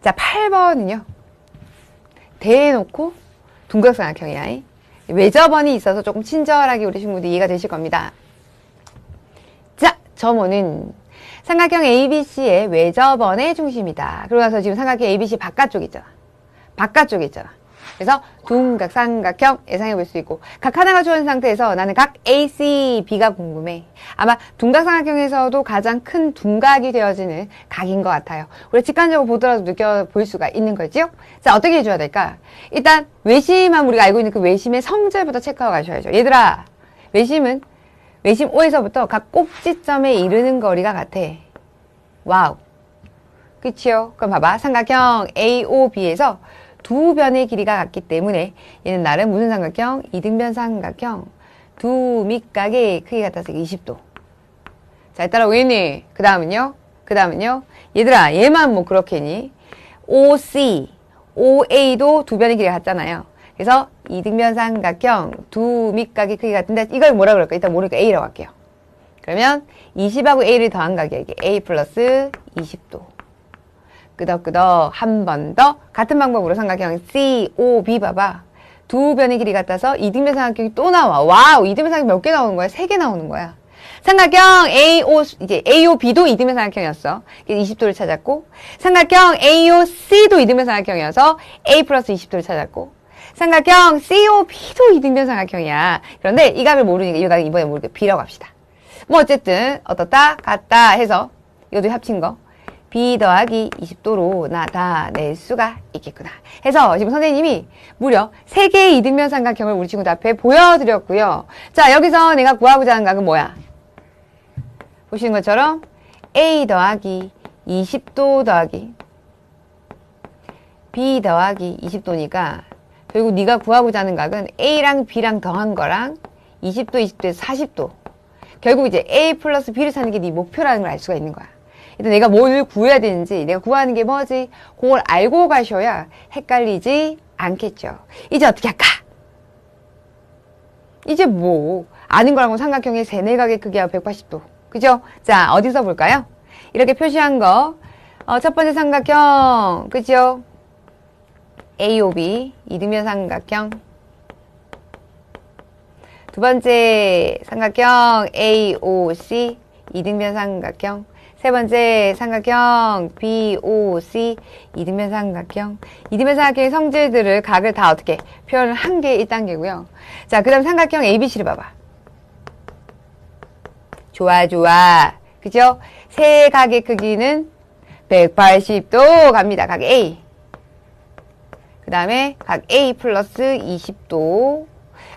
자, 8번은요. 대놓고 둔각삼각형이야. 외접원이 있어서 조금 친절하게 우리 친구들 이해가 되실 겁니다. 자, 점호는 삼각형 ABC의 외접원의 중심이다. 그러고 나서 지금 삼각형 ABC 바깥쪽 있잖아. 바깥쪽에 있잖아. 그래서 둔각, 삼각형 예상해 볼 수 있고 각 하나가 주어진 상태에서 나는 각 A, C, B가 궁금해. 아마 둔각 삼각형에서도 가장 큰 둔각이 되어지는 각인 것 같아요. 우리 직관적으로 보더라도 느껴볼 수가 있는 거죠. 자, 어떻게 해줘야 될까? 일단 외심함 우리가 알고 있는 그 외심의 성질부터 체크하고 가셔야죠. 얘들아, 외심은 외심 O에서부터 각 꼭지점에 이르는 거리가 같아. 와우. 그치요? 그럼 봐봐. 삼각형 AOB에서 두 변의 길이가 같기 때문에 얘는 나름 무슨 삼각형? 이등변 삼각형. 두 밑각의 크기 같아서 20도. 자, 따라오겠니? 그 다음은요? 그 다음은요? 얘들아, 얘만 뭐 그렇게니? OC, OA도 두 변의 길이가 같잖아요. 그래서 이등변 삼각형 두 밑각의 크기 같은데 이걸 뭐라 그럴까? 일단 모르니까 A라고 할게요. 그러면 20하고 A를 더한. 이게 A 플러스 20도. 끄덕끄덕 한 번 더 같은 방법으로 삼각형 C, O, B 봐봐. 두 변의 길이 같아서 이등변 삼각형이 또 나와. 와우, 이등변 삼각형 몇 개 나오는 거야? 세 개 나오는 거야. 삼각형 A, O, 이제 A, O, B도 이등변 삼각형이었어. 그래서 20도를 찾았고, 삼각형 A, O, C도 이등변 삼각형이어서 A 플러스 20도를 찾았고, 삼각형 C, O, B도 이등변 삼각형이야. 그런데 이 값을 모르니까 이거 이번에 모르게 B라고 합시다. 뭐 어쨌든 어떻다 같다 해서 이것도 합친 거 b 더하기 20도로 나타낼 수가 있겠구나. 해서 지금 선생님이 무려 3개의 이등변 삼각형을 우리 친구들 앞에 보여드렸고요. 자 여기서 내가 구하고자 하는 각은 뭐야? 보시는 것처럼 a 더하기 20도 더하기 b 더하기 20도니까 결국 네가 구하고자 하는 각은 a랑 b랑 더한 거랑 20도 20도에서 40도. 결국 이제 A 플러스 B를 찾는 게 네 목표라는 걸 알 수가 있는 거야. 일단 내가 뭘 구해야 되는지, 내가 구하는 게 뭐지? 그걸 알고 가셔야 헷갈리지 않겠죠. 이제 어떻게 할까? 이제 뭐, 아는 거랑은 삼각형의 세네각의 크기와 180도. 그죠? 자, 어디서 볼까요? 이렇게 표시한 거. 어, 첫 번째 삼각형. 그죠? AOB, 이등변 삼각형. 두 번째 삼각형 AOC 이등변 삼각형 세 번째 삼각형 BOC 이등변 삼각형 이등변 삼각형의 성질들을 각을 다 어떻게 표현을 한 게 1단계고요 자 그 다음 삼각형 ABC를 봐봐 좋아 좋아 그죠? 세 각의 크기는 180도 갑니다 각 A 그 다음에 각 A 플러스 20도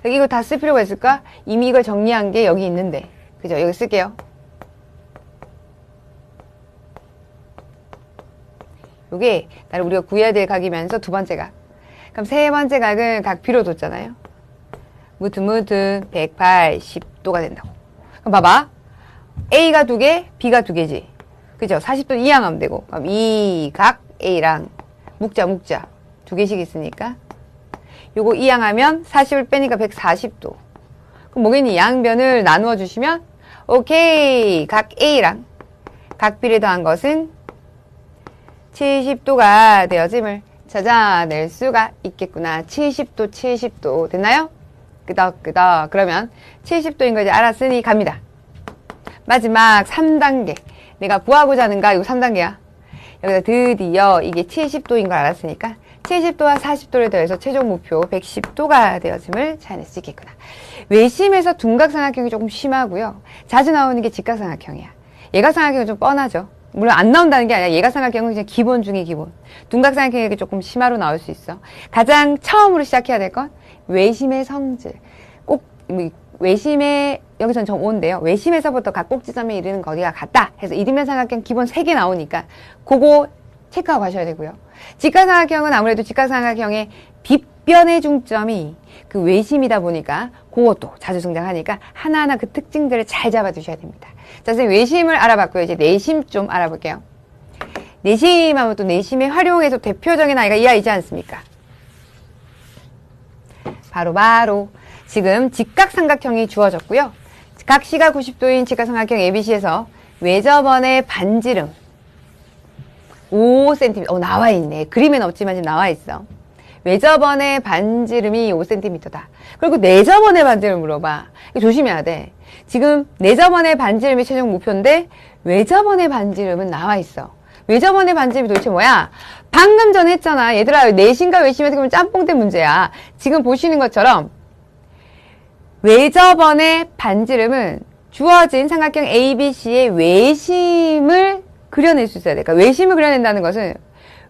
이거 다 쓸 필요가 있을까? 이미 이걸 정리한 게 여기 있는데. 그죠? 여기 쓸게요. 요게 나를 우리가 구해야 될 각이면서 두 번째 각. 그럼 세 번째 각은 각 B로 뒀잖아요. 무튼 무튼 180도가 된다고. 그럼 봐봐. A가 두 개, B가 두 개지. 그죠? 40도 이항하면 되고. 그럼 이 각 A랑 묵자 묵자 두 개씩 있으니까 요거 이항하면 40을 빼니까 140도. 그럼 뭐겠니? 양변을 나누어 주시면 오케이. 각 A랑 각 B를 더한 것은 70도가 되어짐을 찾아낼 수가 있겠구나. 70도, 70도. 됐나요? 끄덕끄덕. 그러면 70도인 거 이제 알았으니 갑니다. 마지막 3단계. 내가 구하고자 하는 가 이거 3단계야. 여기다 드디어 이게 70도인 걸 알았으니까 70도와 40도를 더해서 최종 목표 110도가 되어짐을 찾아낼 수 있겠구나. 외심에서 둔각삼각형이 조금 심하고요. 자주 나오는 게 직각삼각형이야. 예각삼각형은 좀 뻔하죠. 물론 안 나온다는 게 아니라 예각삼각형은 그냥 기본 중에 기본. 둔각삼각형이 조금 심화로 나올 수 있어. 가장 처음으로 시작해야 될 건 외심의 성질. 꼭 외심의 여기서는 정 5인데요. 외심에서부터 각 꼭지점에 이르는 거리가 같다. 해서 이등변 삼각형 기본 3개 나오니까 그거 체크하고 가셔야 되고요. 직각삼각형은 아무래도 직각삼각형의 빗변의 중점이 그 외심이다 보니까 그것도 자주 등장하니까 하나하나 그 특징들을 잘 잡아두셔야 됩니다. 자, 선생님 외심을 알아봤고요. 이제 내심 좀 알아볼게요. 내심하면 또 내심의 활용에서 대표적인 아이가 이 아이지 않습니까? 바로 바로 지금 직각삼각형이 주어졌고요. 각 시각 90도인 직각삼각형 ABC에서 외접원의 반지름 5cm. 어, 나와 있네. 그림엔 없지만 지금 나와 있어. 외접원의 반지름이 5cm다. 그리고 내접원의 반지름 물어봐. 조심해야 돼. 지금 내접원의 반지름이 최종 목표인데 외접원의 반지름은 나와 있어. 외접원의 반지름이 도대체 뭐야? 방금 전에 했잖아. 얘들아, 내신과 외심에서 그러면 짬뽕 된 문제야. 지금 보시는 것처럼 외접원의 반지름은 주어진 삼각형 ABC의 외심을 그려낼 수 있어야 돼. 그러니까 외심을 그려낸다는 것은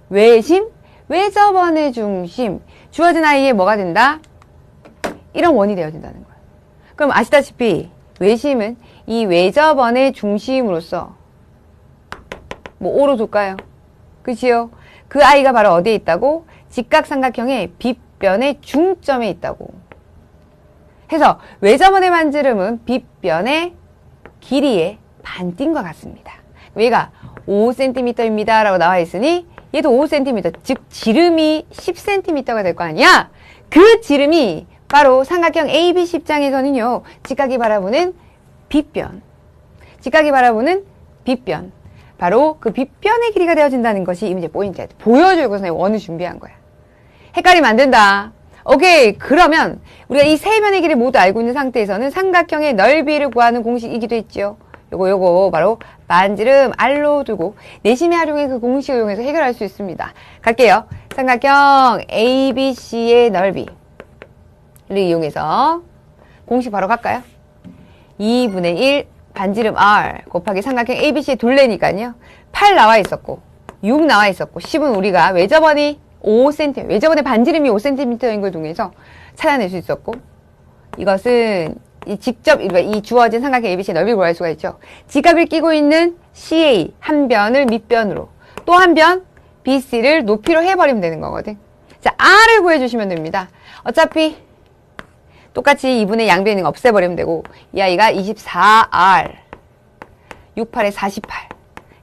외심, 외접원의 중심, 주어진 아이의 뭐가 된다? 이런 원이 되어진다는 거야. 그럼 아시다시피 외심은 이 외접원의 중심으로서 뭐 O로 둘까요? 그치요? 그 아이가 바로 어디에 있다고? 직각삼각형의 빗변의 중점에 있다고. 해서 외접원의 반지름은 빗변의 길이의 반띵과 같습니다. 얘가 5cm입니다 라고 나와 있으니 얘도 5cm, 즉 지름이 10cm가 될 거 아니야? 그 지름이 바로 삼각형 ABC 입장에서는요. 직각이 바라보는 빗변. 직각이 바라보는 빗변. 바로 그 빗변의 길이가 되어진다는 것이 이 문제 포인트야. 보여주고 서 원을 준비한 거야. 헷갈리면 안 된다. 오케이. 그러면 우리가 이 세 변의 길이 모두 알고 있는 상태에서는 삼각형의 넓이를 구하는 공식이기도 했죠. 요 거 요거 바로 반지름 R로 두고 내심의 활용의 그 공식을 이용해서 해결할 수 있습니다. 갈게요. 삼각형 ABC의 넓이를 이용해서 공식 바로 갈까요? 2분의 1 반지름 R 곱하기 삼각형 ABC의 둘레니까요. 8 나와 있었고 6 나와 있었고 10은 우리가 외접원이 5cm, 외접원의 반지름이 5cm인 걸 통해서 찾아낼 수 있었고 이것은 이 직접 이 주어진 삼각형 ABC의 넓이를 구할 수가 있죠. 지각을 끼고 있는 CA 한 변을 밑변으로 또 한 변 BC를 높이로 해버리면 되는 거거든. 자, R을 구해주시면 됩니다. 어차피 똑같이 2분의 양변 있는 거 없애버리면 되고 이 아이가 24R 68에 48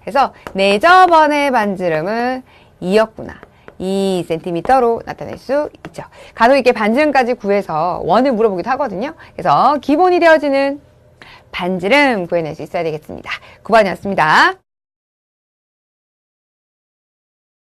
해서 내저번의 반지름은 2였구나. 2cm로 나타낼 수 있죠. 간혹 이렇게 반지름까지 구해서 원을 물어보기도 하거든요. 그래서 기본이 되어지는 반지름 구해낼 수 있어야 되겠습니다. 9번이었습니다.